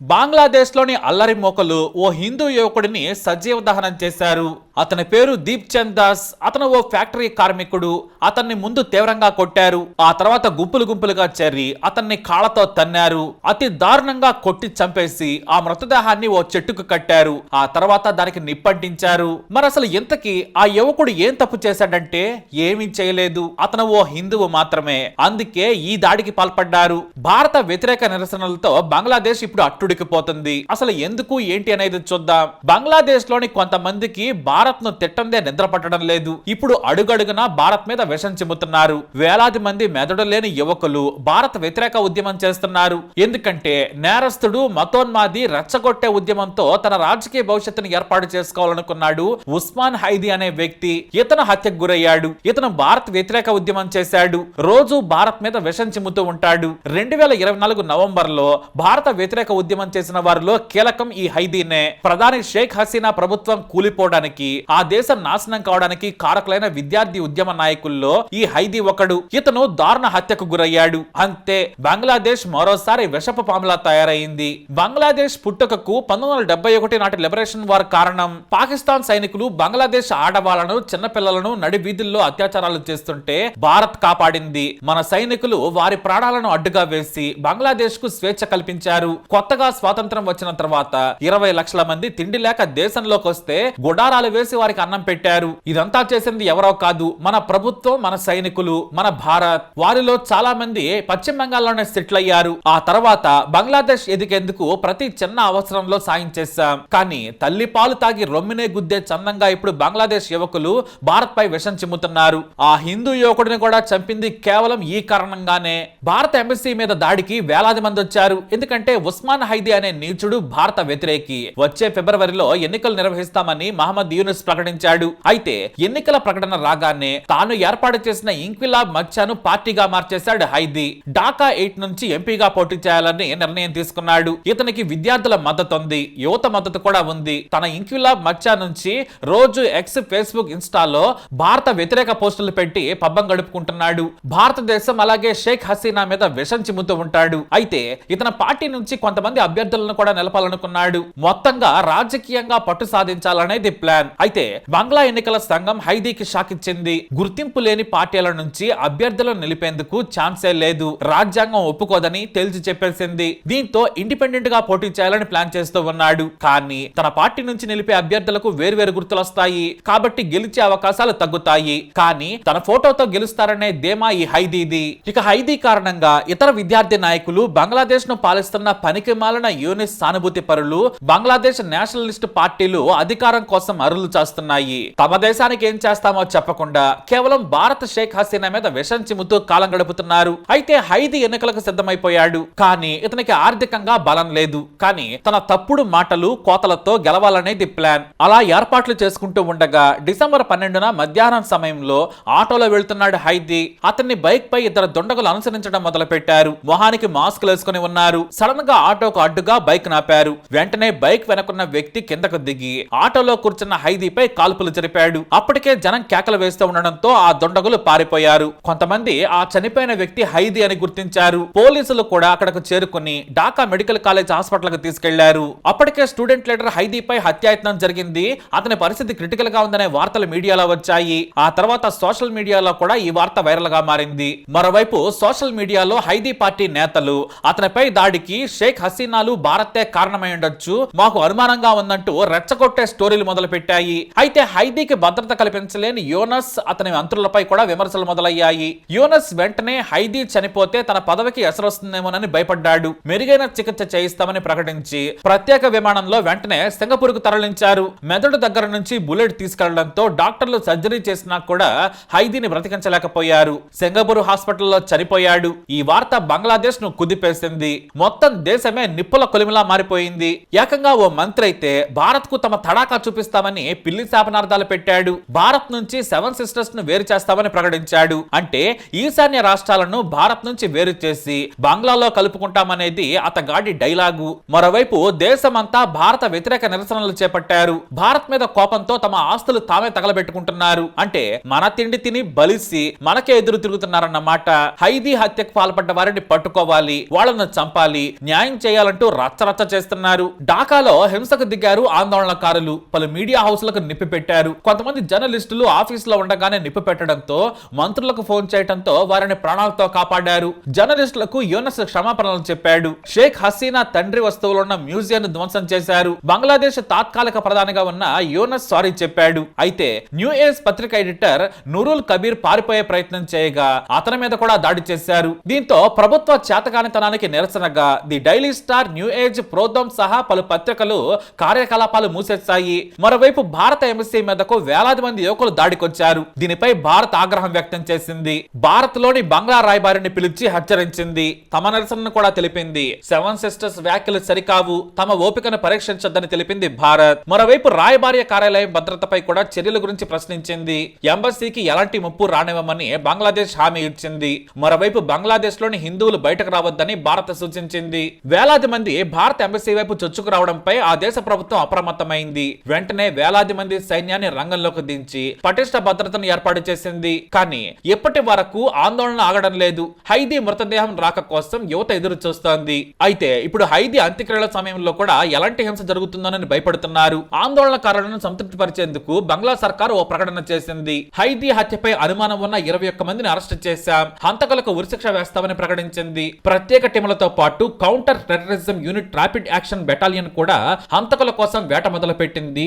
బంగ్లాదేశ్లోని అల్లరి మోకలు ఓ హిందూ యువకుడిని సజీవ దహనం చేశారు. అతని పేరు దీప్ చంద్ దాస్. అతను ఓ ఫ్యాక్టరీ కార్మికుడు. అతన్ని ముందు తీవ్రంగా కొట్టారు. ఆ తర్వాత గుంపులు గుంపులుగా చేరి అతన్ని కాళ్ళతో తన్నారు. అతి దారుణంగా కొట్టి చంపేసి ఆ మృతదేహాన్ని ఓ చెట్టుకు కట్టారు. ఆ తర్వాత దానికి నిప్పంటించారు. మరి అసలు ఇంతకీ ఆ యువకుడు ఏం తప్పు చేశాడంటే ఏమీ చేయలేదు. అతను ఓ హిందువు మాత్రమే. అందుకే ఈ దాడికి పాల్పడ్డారు. భారత వ్యతిరేక నిరసనలతో బంగ్లాదేశ్ ఇప్పుడు అట్టుడికిపోతుంది అసలు ఎందుకు ఏంటి అనేది చూద్దాం. బంగ్లాదేశ్లోని కొంతమందికి భారత భారత్ను తిట్టందే నిద్ర పట్టడం లేదు. ఇప్పుడు అడుగడుగునా భారత్ మీద విషం చిమ్ముతున్నారు. వేలాది మంది మెదడు లేని యువకులు భారత వ్యతిరేక ఉద్యమం చేస్తున్నారు. ఎందుకంటే నేరస్తుడు మతోన్మాది రెచ్చగొట్టే ఉద్యమంతో తన రాజకీయ భవిష్యత్తును ఏర్పాటు చేసుకోవాలనుకున్నాడు. ఉస్మాన్ హైదీ అనే వ్యక్తి ఇతను హత్యకు గురయ్యాడు. ఇతను భారత్ వ్యతిరేక ఉద్యమం చేశాడు. రోజు భారత్ మీద విషం చిమ్ముతూ ఉంటాడు. రెండు వేల ఇరవై నాలుగు నవంబర్లో భారత వ్యతిరేక ఉద్యమం చేసిన వారిలో కీలకం ఈ హైదీనే. ప్రధాని షేక్ హసీనా ప్రభుత్వం కూలిపోవడానికి ఆ దేశం నాశనం కావడానికి కారకులైన విద్యార్థి ఉద్యమ నాయకుల్లో ఈ హైదీ ఒకడు. ఇతను దారుణ హత్యకు గురయ్యాడు. అంతే బంగ్లాదేశ్ మరోసారి విషపు పాములా తయారైంది. బంగ్లాదేశ్ పుట్టుకకు పంతొమ్మిది వందల డెబ్బై ఒకటి నాటి లిబరేషన్ వార్ కారణం. పాకిస్తాన్ సైనికులు బంగ్లాదేశ్ ఆడవాళ్ళను చిన్నపిల్లలను నడి వీధుల్లో అత్యాచారాలు చేస్తుంటే భారత్ కాపాడింది. మన సైనికులు వారి ప్రాణాలను అడ్డుగా వేసి బంగ్లాదేశ్కు స్వేచ్ఛ కల్పించారు. కొత్తగా స్వాతంత్రం వచ్చిన తర్వాత ఇరవై లక్షల మంది తిండి లేక దేశంలోకి వస్తే గుడారాలు వేసి వారికి అన్నం పెట్టారు. ఇదంతా చేసింది ఎవరో కాదు మన ప్రభుత్వం మన సైనికులు మన భారత్. వారిలో చాలా మంది పశ్చిమ బంగాల్లోనే సెటిల్ అయ్యారు. ఆ తర్వాత బంగ్లాదేశ్ ఎదిగేందుకు ప్రతి చిన్న అవసరంలో సాయం చేశాం. కానీ తల్లి పాలు తాగి రొమ్మినే గుద్దే చందంగా ఇప్పుడు బంగ్లాదేశ్ యువకులు భారత్ పై విషం చిమ్ముతున్నారు. ఆ హిందూ యువకుడిని కూడా చంపింది కేవలం ఈ కారణంగానే. భారత ఎంబసీ మీద దాడికి వేలాది మంది వచ్చారు. ఎందుకంటే ఉస్మాన్ హైదీ అనే నీచుడు భారత వ్యతిరేకి. వచ్చే ఫిబ్రవరిలో ఎన్నికలు నిర్వహిస్తామని మహమ్మద్ యూనుస్ ప్రకటించాడు. అయితే ఎన్నికల ప్రకటన రాగానే తాను ఏర్పాటు చేసిన ఇంక్విలాబ్ మచ్చాను పార్టీగా మార్చేశాడు హైదీ. ఢాకా ఎయిట్ నుంచి ఎంపీగా పోటీ చేయాలని నిర్ణయం తీసుకున్నాడు. ఇతనికి విద్యార్థుల మద్దతు ఉంది యువత మద్దతు కూడా ఉంది. తన ఇంక్విలాబ్ మచ్చా నుంచి రోజు ఎక్స్ ఫేస్బుక్ ఇన్స్టాలో భారత వ్యతిరేక పోస్టులు పెట్టి పబ్బం గడుపుకుంటున్నాడు. భారతదేశం అలాగే షేక్ హసీనా మీద విషం చిమ్ముతూ ఉంటాడు. అయితే ఇతని పార్టీ నుంచి కొంతమంది అభ్యర్థులను కూడా నిలపాలనుకున్నాడు. మొత్తంగా రాజకీయంగా పట్టు సాధించాలనేది ప్లాన్. అయితే బంగ్లా ఎన్నికల సంఘం హైదీకి షాక్ ఇచ్చింది గుర్తింపు లేని పార్టీల నుంచి అభ్యర్థులను నిలిపేందుకు ఛాన్సే లేదు. రాజ్యాంగం ఒప్పుకోదని తేల్చి చెప్పేసింది. దీంతో ఇండిపెండెంట్గా పోటీ చేయాలని ప్లాన్ చేస్తూ ఉన్నాడు. కానీ తన పార్టీ నుంచి నిలిపే అభ్యర్థులకు వేర్వేరు గుర్తులు వస్తాయి కాబట్టి గెలిచే అవకాశాలు తగ్గుతాయి. కానీ తన ఫోటోతో గెలుస్తారనే ధీమా ఈ హైదీది. ఇక హైదీ కారణంగా ఇతర విద్యార్థి నాయకులు బంగ్లాదేశ్ను పాలిస్తున్న పనికి మాలిన యూనిస్ సానుభూతి పరులు బంగ్లాదేశ్ నేషనలిస్ట్ పార్టీలు అధికారం కోసం అరులు చేస్తున్నాయి. తమ దేశానికి ఏం చేస్తామో చెప్పకుండా కేవలం భారత్ షేక్ హసీనా మీద విషం చిమ్ముతూ కాలం గడుపుతున్నారు. అయితే హైదీ ఎన్నికలకు సిద్ధమైపోయాడు. కానీ ఇతనికి ఆర్థికంగా బలం లేదు. కానీ తన తప్పుడు మాటలు కోతలతో గెలవాలనేది ప్లాన్. అలా ఏర్పాట్లు చేసుకుంటూ ఉండగా డిసెంబర్ పన్నెండున మధ్యాహ్నం సమయంలో ఆటోలో వెళ్తున్నాడు హైదీ. అతన్ని బైక్ పై ఇద్దరు దుండగులు అనుసరించడం మొదలు పెట్టారు మొహానికి మాస్క్ వేసుకుని ఉన్నారు. సడన్గా ఆటోకు అడ్డుగా బైక్ నాపారు. వెంటనే బైక్ వెనకున్న వ్యక్తి కిందకు దిగి ఆటోలో కూర్చున్న ఖైదీపై కాల్పులు జరిపాడు. అప్పటికే జనం కేకలు వేస్తూ ఉండడంతో ఆ దొండగులు పారిపోయారు. కొంతమంది ఆ చనిపోయిన వ్యక్తి హైదీ అని గుర్తించారు. పోలీసులు కూడా అక్కడకు చేరుకుని ఢాకా మెడికల్ కాలేజ్ హాస్పిటల్కు తీసుకెళ్ళారు. అప్పటికే స్టూడెంట్ లీడర్ హైదీపై హత్యాయత్నం జరిగింది. అతని పరిస్థితి క్రిటికల్గా ఉందనే వార్తలు మీడియాలో వచ్చాయి. ఆ తర్వాత సోషల్ మీడియాలో కూడా ఈ వార్త వైరల్గా మారింది. మరోవైపు సోషల్ మీడియాలో హైదీ పార్టీ నేతలు అతనిపై దాడికి షేక్ హసీనాలు భారతే కారణమై ఉండొచ్చు మాకు అనుమానంగా ఉందంటూ రెచ్చగొట్టే స్టోరీలు మొదలు మొదలయ్యాయి. అయితే హైదీకి భద్రత కల్పించలేని యోనస్ అతని మంత్రులపై కూడా విమర్శలు మొదలయ్యాయి. యోనస్ వెంటనే హైదీ చనిపోతే తన పదవికి ఎసరొస్తుందేమోనని భయపడ్డాడు. మెరుగైన చికిత్స చేయిస్తామని ప్రకటించి ప్రత్యేక విమానంలో వెంటనే సింగపూర్కు తరలించారు. మెదడు దగ్గర నుంచి బుల్లెట్ తీసుకెళ్ళడంతో డాక్టర్లు సర్జరీ చేసినా కూడా హైదీని బ్రతికించలేకపోయారు. సింగపూర్ హాస్పిటల్లో చనిపోయాడు. ఈ వార్త బంగ్లాదేశ్ను కుదిపేసింది. మొత్తం దేశమే నిప్పుల కొలిమిలా మారిపోయింది. ఏకంగా ఓ మంత్రి అయితే భారత్కు తమ తడాకా చూపిస్తామని పిల్లి శాపనార్థాలు పెట్టాడు. భారత్ నుంచి సెవెన్ సిస్టర్స్ను వేరు చేస్తామని ప్రకటించాడు. అంటే ఈశాన్య రాష్ట్రాలను భారత్ నుంచి వేరు చేసి బంగ్లాలో కలుపుకుంటామనేది అతగాడి డైలాగు. మరోవైపు దేశమంతా భారత వ్యతిరేక నిరసనలు చేపట్టారు. భారత్ మీద కోపంతో తమ ఆస్తులు తామే తగలబెట్టుకుంటున్నారు. అంటే మన తిండి తిని బలిసి మనకే ఎదురు తిరుగుతున్నారన్నమాట హైదీ హత్యకు పాల్పడ్డ వారిని పట్టుకోవాలి వాళ్ళను చంపాలి న్యాయం చేయాలంటూ రచ్చరచ్చ చేస్తున్నారు. ఢాకాలో హింసకు దిగారు ఆందోళనకారులు. పలు మీడియా హౌస్ హౌస్లకు నిప్పి పెట్టారు. కొంతమంది జర్నలిస్టులు ఆఫీసులో ఉండగానే నిప్పు పెట్టడంతో మంత్రులకు ఫోన్ చేయడంతో వారిని ప్రాణాలతో కాపాడారు. జర్నలిస్టులకు యూనస్ క్షమాపణలు చెప్పాడు. షేక్ హసీనా తండ్రి వస్తువులు ఉన్న మ్యూజియం ధ్వంసం చేశారు. బంగ్లాదేశ్ తాత్కాలిక ప్రధానిగా ఉన్న యూనస్ సారీ చెప్పాడు. అయితే న్యూ ఏజ్ పత్రిక ఎడిటర్ నూరుల్ కబీర్ పారిపోయే ప్రయత్నం చేయగా అతని మీద కూడా దాడి చేశారు. దీంతో ప్రభుత్వ చేతకానితనానికి నిరసనగా the Daily Star New Age Prothom సహా పలు పత్రికలు కార్యకలాపాలు మూసేశాయి. మరోవైపు భారత ఎంబసీ మీదకు వేలాది మంది యువకులు దాడికొచ్చారు. దీనిపై భారత్ ఆగ్రహం వ్యక్తం చేసింది. భారత్లోని బంగ్లా రాయబారిని పిలిచి హెచ్చరించింది. తమ నిరసనను కూడా తెలిపింది. సెవెన్ సిస్టర్స్ వ్యాఖ్యలు సరికావు. తమ ఓపికను పరీక్షించొద్దని తెలిపింది భారత్. మరోవైపు రాయబారి కార్యాలయం భద్రతపై కూడా చర్యల గురించి ప్రశ్నించింది. ఎంబసీకి ఎలాంటి ముప్పు రానివ్వమని బంగ్లాదేశ్ హామీ ఇచ్చింది. మరోవైపు బంగ్లాదేశ్లోని హిందువులు బయటకు రావద్దని భారత్ సూచించింది. వేలాది మంది భారత ఎంబసీ వైపు చొచ్చుకు రావడంపై ఆ దేశ ప్రభుత్వం అప్రమత్తమైంది. వెంటనే వేలాది మంది సైన్యాన్ని రంగంలోకి దించి పటిష్ట భద్రతను ఏర్పాటు చేసింది. కానీ ఇప్పటి వరకు ఆందోళన ఆగడం లేదు. హైదీ మృతదేహం రాక కోసం యువత ఎదురు చూస్తోంది. అయితే ఇప్పుడు హైదీ అంత్యక్రియల సమయంలో కూడా ఎలాంటి హింస జరుగుతుందోనని భయపడుతున్నారు. ఆందోళనకారులను సంతృప్తిపరిచేందుకు బంగ్లా సర్కార్ ఓ ప్రకటన చేసింది. హైదీ హత్యపై అనుమానం ఉన్న ఇరవై ఒక్క మందిని అరెస్ట్ చేశాం. హంతకులకు ఉరిశిక్ష వేస్తామని ప్రకటించింది. ప్రత్యేక టీములతో పాటు counter terrorism unit rapid action battalion కూడా హంతకుల కోసం వేట మొదలు పెట్టింది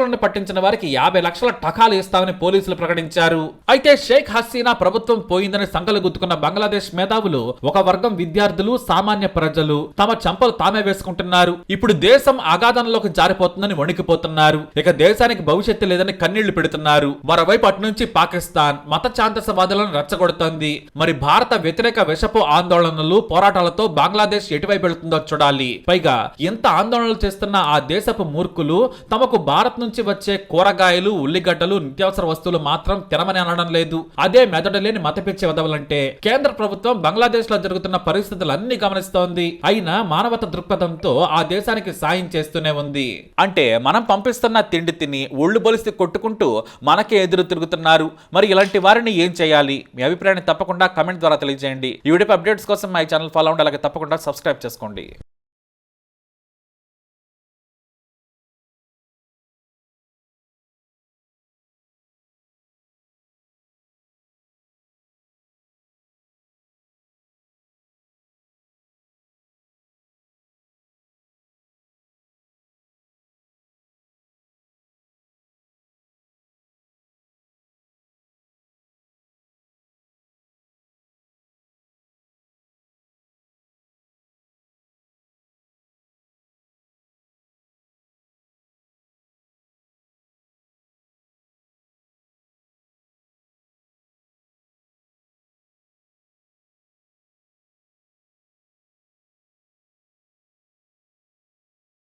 హంతకులను పట్టించిన వారికి యాభై లక్షల టకాలు ఇస్తామని పోలీసులు ప్రకటించారు. అయితే షేక్ హసీనా ప్రభుత్వం పోయిందని సంకలు గుద్దుకున్న బంగ్లాదేశ్ మేధావులు ఒక వర్గం విద్యార్థులు సామాన్య ప్రజలు తమ చంపలు తామే వేసుకుంటున్నారు. ఇప్పుడు దేశం అగాధంలోకి జారిపోతుందని వణికిపోతున్నారు. ఇక దేశానికి భవిష్యత్తు లేదని కన్నీళ్ళు పెడుతున్నారు. మరోవైపు అటు నుంచి పాకిస్తాన్ మత ఛాందసవాదులను రెచ్చగొడుతోంది. మరి భారత వ్యతిరేక విషపు ఆందోళనలు పోరాటాలతో బంగ్లాదేశ్ ఎటువైపు వెళుతుందో చూడాలి. పైగా ఎంత ఆందోళనలు చేస్తున్న ఆ దేశపు మూర్ఖులు తమకు భారత్ నుంచి వచ్చే కూరగాయలు ఉల్లిగడ్డలు నిత్యావసర వస్తువులు మాత్రం తినమని అనడం లేదు. అదే మెదడు లేని మతపిచ్చి వదవలంటే కేంద్ర ప్రభుత్వం బంగ్లాదేశ్లో జరుగుతున్న పరిస్థితులన్నీ గమనిస్తోంది. అయినా మానవత దృక్పథంతో ఆ దేశానికి సాయం చేస్తూనే ఉంది. అంటే మనం పంపిస్తున్న తిండి తిని ఒళ్ళు బలిసి కొట్టుకుంటూ మనకే ఎదురు తిరుగుతున్నారు. మరి ఇలాంటి వారిని ఏం చేయాలి? మీ అభిప్రాయాన్ని తప్పకుండా కమెంట్ ద్వారా తెలియజేయండి. ఈ వీడియో అప్డేట్స్ కోసం మా ఛానల్ ఫాలో అవ్వండి. అలాగే తప్పకుండా సబ్స్క్రైబ్ చేసుకోండి.